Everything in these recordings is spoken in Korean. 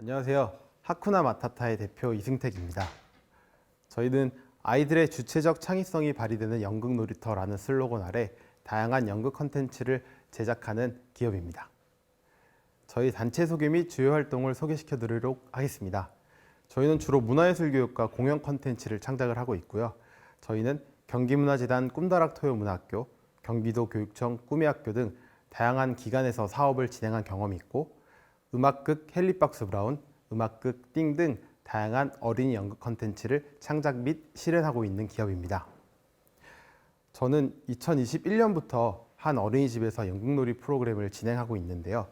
안녕하세요. 하쿠나 마타타의 대표 이승택입니다. 저희는 아이들의 주체적 창의성이 발휘되는 연극 놀이터라는 슬로건 아래 다양한 연극 컨텐츠를 제작하는 기업입니다. 저희 단체 소개 및 주요 활동을 소개시켜 드리도록 하겠습니다. 저희는 주로 문화예술 교육과 공연 컨텐츠를 창작을 하고 있고요. 저희는 경기문화재단 꿈다락 토요문화학교, 경기도 교육청 꿈이학교 등 다양한 기관에서 사업을 진행한 경험이 있고 음악극 헬리박스 브라운, 음악극 띵 등 다양한 어린이 연극 컨텐츠를 창작 및 실현하고 있는 기업입니다. 저는 2021년부터 한 어린이집에서 연극놀이 프로그램을 진행하고 있는데요.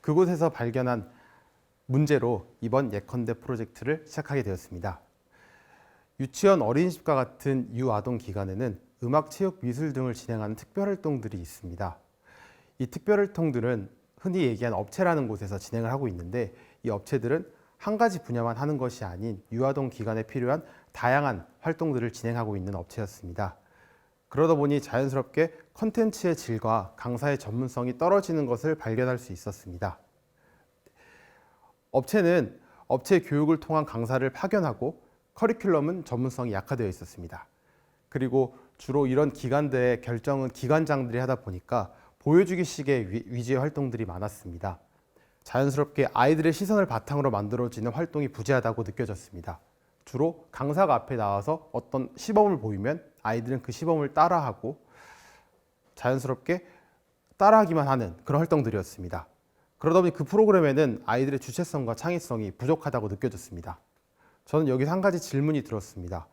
그곳에서 발견한 문제로 이번 예컨대 프로젝트를 시작하게 되었습니다. 유치원 어린이집과 같은 유아동 기관에는 음악, 체육, 미술 등을 진행하는 특별활동들이 있습니다. 이 특별활동들은 흔히 얘기하는 업체라는 곳에서 진행을 하고 있는데 이 업체들은 한 가지 분야만 하는 것이 아닌 유아동 기관에 필요한 다양한 활동들을 진행하고 있는 업체였습니다. 그러다 보니 자연스럽게 컨텐츠의 질과 강사의 전문성이 떨어지는 것을 발견할 수 있었습니다. 업체는 업체 교육을 통한 강사를 파견하고 커리큘럼은 전문성이 약화되어 있었습니다. 그리고 주로 이런 기관들의 결정은 기관장들이 하다 보니까 보여주기식의 위- 위주의 활동들이 많았습니다. 자연스럽게 아이들의 시선을 바탕으로 만들어지는 활동이 부재하다고 느껴졌습니다. 주로 강사가 앞에 나와서 어떤 시범을 보이면 아이들은 그 시범을 따라하고 자연스럽게 따라하기만 하는 그런 활동들이었습니다. 그러다 보니 그 프로그램에는 아이들의 주체성과 창의성이 부족하다고 느껴졌습니다. 저는 여기서 한 가지 질문이 들었습니다.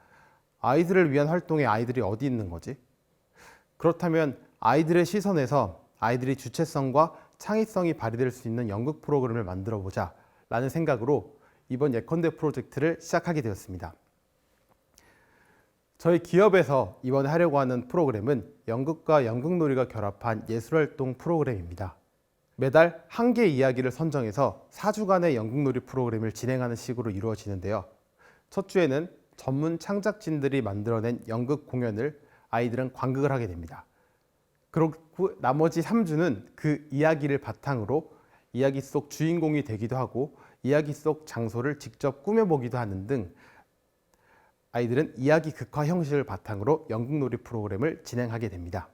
아이들을 위한 활동에 아이들이 어디 있는 거지? 그렇다면 아이들의 시선에서 아이들이 주체성과 창의성이 발휘될 수 있는 연극 프로그램을 만들어 보자 라는 생각으로 이번 예컨대 프로젝트를 시작하게 되었습니다. 저희 기업에서 이번에 하려고 하는 프로그램은 연극과 연극놀이가 결합한 예술활동 프로그램입니다. 매달 한개 이야기를 선정해서 4주간의 연극놀이 프로그램을 진행하는 식으로 이루어지는데요. 첫 주에는 전문 창작진들이 만들어낸 연극 공연을 아이들은 관극을 하게 됩니다. 그리고 나머지 3주는 그 이야기를 바탕으로 이야기 속 주인공이 되기도 하고 이야기 속 장소를 직접 꾸며보기도 하는 등 아이들은 이야기 극화 형식을 바탕으로 연극놀이 프로그램을 진행하게 됩니다.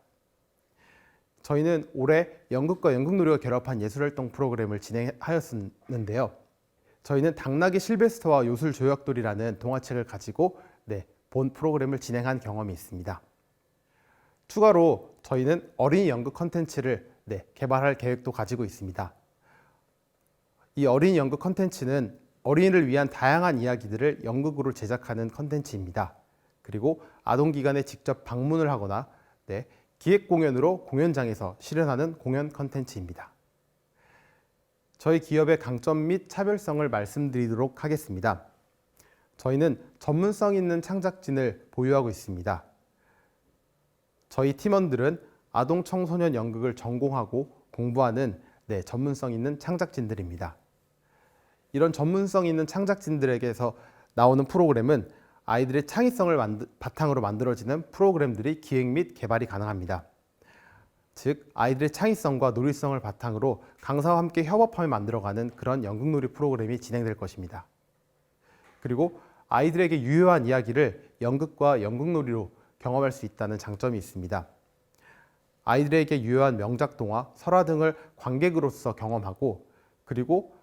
저희는 올해 연극과 연극놀이가 결합한 예술활동 프로그램을 진행하였는데요. 저희는 당나귀 실베스터와 요술 조약돌이라는 동화책을 가지고 네, 본 프로그램을 진행한 경험이 있습니다. 추가로 저희는 어린이 연극 컨텐츠를 네, 개발할 계획도 가지고 있습니다. 이 어린이 연극 컨텐츠는 어린이를 위한 다양한 이야기들을 연극으로 제작하는 컨텐츠입니다. 그리고 아동 기관에 직접 방문을 하거나 네, 기획 공연으로 공연장에서 실현하는 공연 컨텐츠입니다. 저희 기업의 강점 및 차별성을 말씀드리도록 하겠습니다. 저희는 전문성 있는 창작진을 보유하고 있습니다. 저희 팀원들은 아동 청소년 연극을 전공하고 공부하는 네, 전문성 있는 창작진들입니다. 이런 전문성 있는 창작진들에게서 나오는 프로그램은 아이들의 창의성을 만드- 바탕으로 만들어지는 프로그램들이 기획 및 개발이 가능합니다. 즉 아이들의 창의성과 놀이성을 바탕으로 강사와 함께 협업하며 만들어가는 그런 연극놀이 프로그램이 진행될 것입니다. 그리고 아이들에게 유효한 이야기를 연극과 연극놀이로 경험할 수 있다는 장점이 있습니다. 아이들에게 유효한 명작 동화, 설화 등을 관객으로서 경험하고 그리고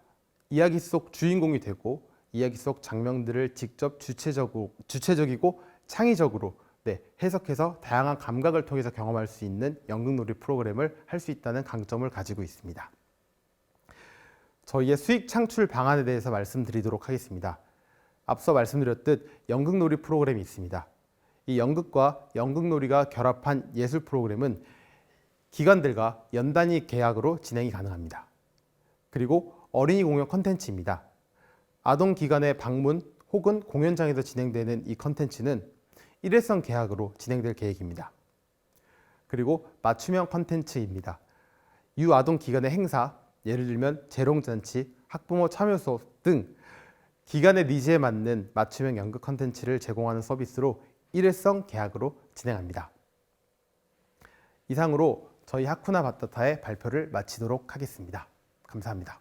이야기 속 주인공이 되고 이야기 속 장면들을 직접 주체적으로, 주체적이고 창의적으로 네, 해석해서 다양한 감각을 통해서 경험할 수 있는 연극놀이 프로그램을 할 수 있다는 강점을 가지고 있습니다. 저희의 수익 창출 방안에 대해서 말씀드리도록 하겠습니다. 앞서 말씀드렸듯 연극놀이 프로그램이 있습니다. 이 연극과 연극놀이가 결합한 예술 프로그램은 기관들과 연단위 계약으로 진행이 가능합니다. 그리고 어린이 공연 컨텐츠입니다. 아동 기관의 방문 혹은 공연장에서 진행되는 이 컨텐츠는 일회성 계약으로 진행될 계획입니다. 그리고 맞춤형 컨텐츠입니다. 유아동 기관의 행사, 예를 들면 재롱잔치, 학부모 참여 수업 등 기관의 니즈에 맞는 맞춤형 연극 컨텐츠를 제공하는 서비스로 일회성 계약으로 진행합니다. 이상으로 저희 하쿠나 바타타의 발표를 마치도록 하겠습니다. 감사합니다.